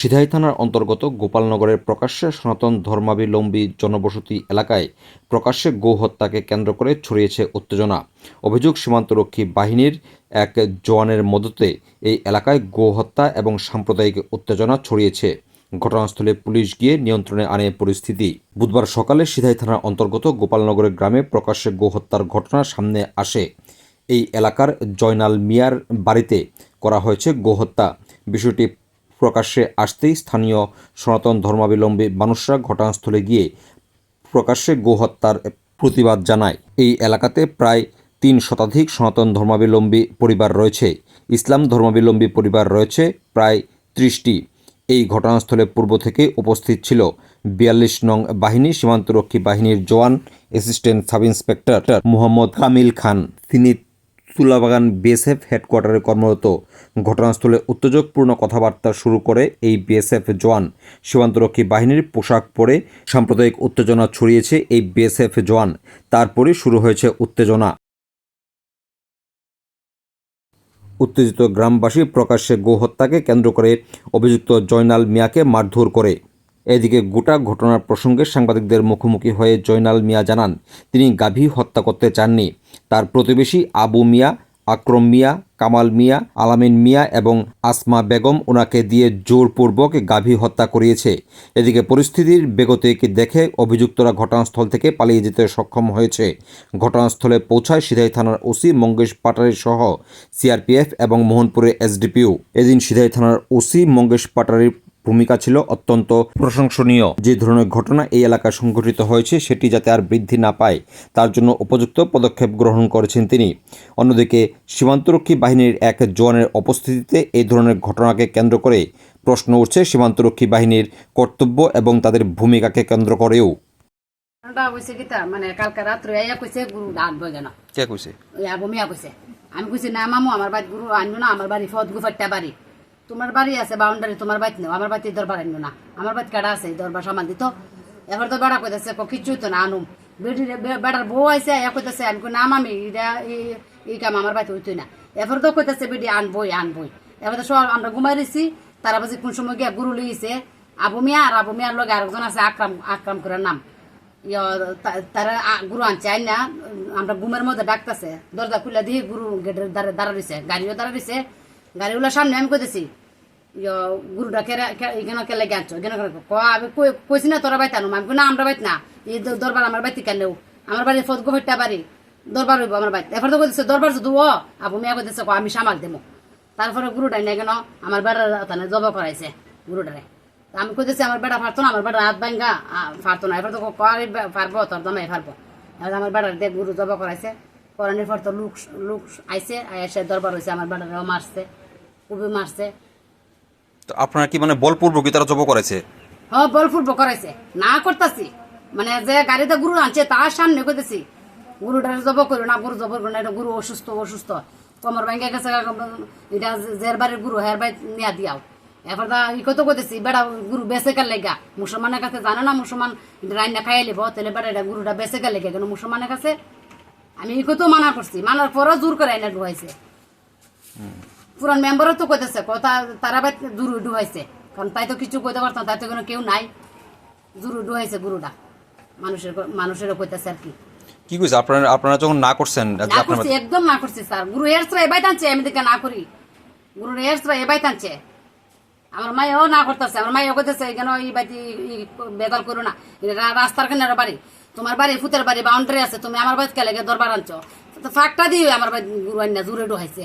সিধাই থানার অন্তর্গত গোপালনগরের প্রকাশ্যে সনাতন ধর্মাবলম্বী জনবসতি এলাকায় প্রকাশ্যে গো হত্যাকে কেন্দ্র করে ছড়িয়েছে উত্তেজনা। অভিযোগ, সীমান্তরক্ষী বাহিনীর এক জওয়ানের মদতে এই এলাকায় গো হত্যা এবং সাম্প্রদায়িক উত্তেজনা ছড়িয়েছে। ঘটনাস্থলে পুলিশ গিয়ে নিয়ন্ত্রণে আনে পরিস্থিতি। বুধবার সকালে সিধাই থানার অন্তর্গত গোপালনগরের গ্রামে প্রকাশ্যে গো হত্যার ঘটনা সামনে আসে। এই এলাকার জয়নাল মিয়ার বাড়িতে করা হয়েছে গোহত্যা। বিষয়টি প্রকাশ্যে আসতেই স্থানীয় সনাতন ধর্মাবলম্বী মানুষরা ঘটনাস্থলে গিয়ে প্রকাশ্যে গোহত্যার প্রতিবাদ জানায়। এই এলাকাতে প্রায় তিন শতাধিক সনাতন ধর্মাবলম্বী পরিবার রয়েছে। ইসলাম ধর্মাবলম্বী পরিবার রয়েছে প্রায় ত্রিশটি। এই ঘটনাস্থলে পূর্ব থেকে উপস্থিত ছিল বিয়াল্লিশ নং বাহিনী সীমান্তরক্ষী বাহিনীর জওয়ান assistant sub inspector Mohammad Kamil Khan. তিনি তুলাবাগান বিএসএফ হেডকোয়ার্টারে কর্মরত ঘটনাস্থলে উত্তেজকপূর্ণ কথাবার্তা শুরু করে এই বিএসএফ জওয়ান। সীমান্তরক্ষী বাহিনীর পোশাক পরে সাম্প্রদায়িক উত্তেজনা ছড়িয়েছে এই বিএসএফ জওয়ান। তারপরে শুরু হয়েছে উত্তেজনা। উত্তেজিত গ্রামবাসী প্রকাশ্যে গোহত্যাকে কেন্দ্র করে অভিযুক্ত জয়নাল মিয়াকে মারধর করে। এদিকে গোটা ঘটনার প্রসঙ্গে সাংবাদিকদের মুখোমুখি হয়ে জয়নাল মিয়া জানান, তিনি গাভী হত্যা করতে চাননি। তার প্রতিবেশী আবু মিয়া, আক্রম মিয়া, কামাল মিয়া, আলামিন মিয়া এবং আসমা বেগম ওনাকে দিয়ে জোরপূর্বক গাভী হত্যা করিয়েছে। এদিকে পরিস্থিতির বেগতিক দেখে অভিযুক্তরা ঘটনাস্থল থেকে পালিয়ে যেতে সক্ষম হয়েছে। ঘটনাস্থলে পৌঁছায় সিধাই থানার ওসি মঙ্গেশ পাটারি সহ সিআরপিএফ এবং মোহনপুরের এসডিপিও। এদিন সিধাই থানার ওসি মঙ্গেশ পাটারির ভূমিকা ছিল অত্যন্ত প্রশংসনীয়। যে ধরনের ঘটনা এই এলাকায় সংঘটিত হয়েছে সেটি যাতে আর বৃদ্ধি না পায় তার জন্য উপযুক্ত পদক্ষেপ গ্রহণ করেছেন তিনি। অন্যদিকে সীমান্তরক্ষী বাহিনীর এক জওয়ানের উপস্থিতিতে এই ধরনের ঘটনাকে কেন্দ্র করে প্রশ্ন উঠছে সীমান্তরক্ষী বাহিনীর কর্তব্য এবং তাদের ভূমিকাকে কেন্দ্র করেও। মানে কালকে রাত্রে কইছে গুরু আনব যেন কে কইছে ওই কইছে আমি কইছি না মামু আমার বাড়ি গুরু আনব না আমার বাড়ি ফত গুফারটা বাড়ি তোমার বাড়ি আছে বাউন্ডারি তোমার বাড়ি নেও আমার বাড়িতে দরবার আনব না। আমার বাড়ি কাটা আছে দরবার সামান দিত এবার তো বেড়া কইতেছে কিচ্ছুই তো না আনুম। বেটির বউ আছে এ কইতেছে আমি কই না মামি এটা এই- কাম আমার বাড়িতে হইতোই না। এবার তো কইতেছে বেটি আনবই আনবই। এবার তো সব আমরা ঘুমাই রইছি, তারা বাজে কোন সময় গিয়া গুরু লইছে, আবু মিয়া আর আবু মিয়ার লগে আরেকজন আছে, আক্রাম আক্রাম করে নাম। তারা গুরু আনছে আই না, আমরা ঘুমের মধ্যে ডাকতেছে, দরজা খুলে দিয়ে গুরু গেটের দাঁড়া রয়েছে গাড়িও দাঁড়া রয়েছে গাড়িগুলোর সামনে আমি কইতেছি গুরুটা কেরা এখানে কে লেগে এখানে কেন? ক আমি কই- কইছি না তোরা বাইতে আনুম আমি না, আমরা বাইত না। এই দরবার আমার বাড়িতে কেন? আমার বাড়ি ফত গোফেরটা বাড়ি। দরবার হইব আমার বাড়িতে এরপর তো কইতেছে, দরবার যদি ও? আবু মিয়া কইতেছে ক আমি সামাল দেবো তারপরে গুরুটাই না কেন, আমার বেড়ার তানে জব করাইছে, গুরুটারে। আমি কইতেছি, আমার বেটা পারতো না, আমার বেটা হাত ভাঙ্গা পারতো না। এবার তো কয় পারব তোর দমে পারব এবার আমার বেটার দিয়ে গুরু জব করাইছে। করানোর পর তো লুক লুক আইছে আইসে দরবার হয়েছে আমার বেটারেও মারছে, খুবই মারছে। আপনারা কি মানে বলপূর্বকই তারা জব করেছে? হ বলফুল করাইছে না করতাছি। মানে যে গাড়িতে গুরু আনছে, তার সামনে কইতেছি, গুরুটার জব করো না, গুরু জব করো না গুরু অসুস্থ অসুস্থ। কমর ভাঙ্গে গেছে এটা জের বাড়ির গুরু, হের বাড়ি নিয়া দিয়াও। এরপর দা ই কত কইতেছি, বেড়া, গুরু বেঁচে গেল লেগা মুসলমানের কাছে জানে না মুসলমান রান্না খাইয়ে লিব? তাহলে বেড়া গুরুটা বেঁচে গেল লেগে কেন মুসলমানের কাছে? আমি ই কত মানা করছি। মানার পরও জোর করে আইনা ঢুকাইছে। পুরান মেম্বারও তো কইতেছে কথা তারা বাই জুরু ডুহাইছে কারণ তাই তো কিছু কইতে পারতাম তাই তো কোনো কেউ নাই। জুরু ডুহাইছে গুরুটা মানুষের মানুষেরও কইতেছে আর কি। কি কইছে? আপনারা আপনারা যখন না করছেন না করছি একদম না করছি স্যার। গুরু এরসরা এবাই টানছে আমি দেখে না করি। গুরু এরসরা এবাই টানছে। আমার মাইও না করতেছে আমার কেন এই বাড়ি বেদল করো না। রাস্তার কেনার বাড়ি? তোমার বাড়ি ফুতের বাড়ি বাউন্ডারি আছে। তুমি আমার বাড়িতে দরবার আনছো। তো ফাঁকটা দিয়ে আমার বাড়ি গুরু আন্না জুড়ে ডুহাইছে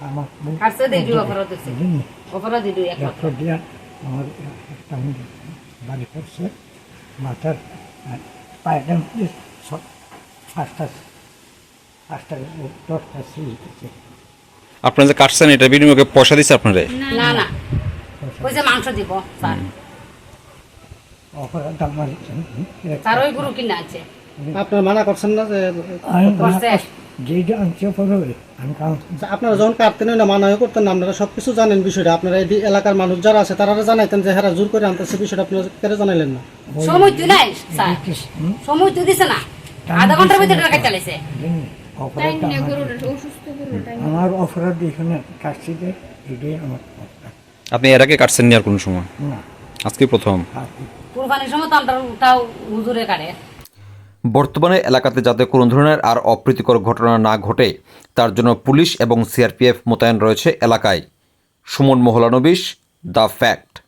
আমার বউ- কাটছে অপরাধ দিচ্ছে। অপরাধ দিল এক ডক্টর দিয়া আমার একটা বাড়ি করছে মাথার পায়ের মধ্যে সব পাঁচটা পাঁচটা দশটা সিঁড়ি আপনারা যে কাটছেন এটা বিনিময়ে পয়সা দিচ্ছে আপনারা? না না। কইছে মাংস দিব স্যার। অপরাধ আমার তার ওই গরু কিনা আছে আপনারা মানা করছেন না যে করছে। যেটা আনছে পরে আমি আপনারা যখন কাটতেন না মানা করতেন না আপনারা সব কিছু জানেন বিষয়টা। আপনারা এই এলাকার মানুষ যারা আছে তারা জানাইতেন যে হ্যাঁ জোর করে আনতেছে বিষয়টা আপনারা কেন জানাইলেন না? সময় তো নাই সময় তো দিছে না। আধা ঘণ্টার ভিতরে টাকা চালাইছে আমার। অপরাধ এখানে কাটছি যে এটাই আমার আপনি এর আগে কাটছেন নি আর কোনো সময়? না। আজকে প্রথম? কুরবানির সময় তো আমরা হুজুরে কাটে। বর্তমানে এলাকাতে যাতে কোনো ধরনের আর অপ্রীতিকর ঘটনা না ঘটে, তার জন্য পুলিশ এবং সিআরপিএফ মোতায়েন রয়েছে এলাকায়। Suman Mahalanobis, the fact.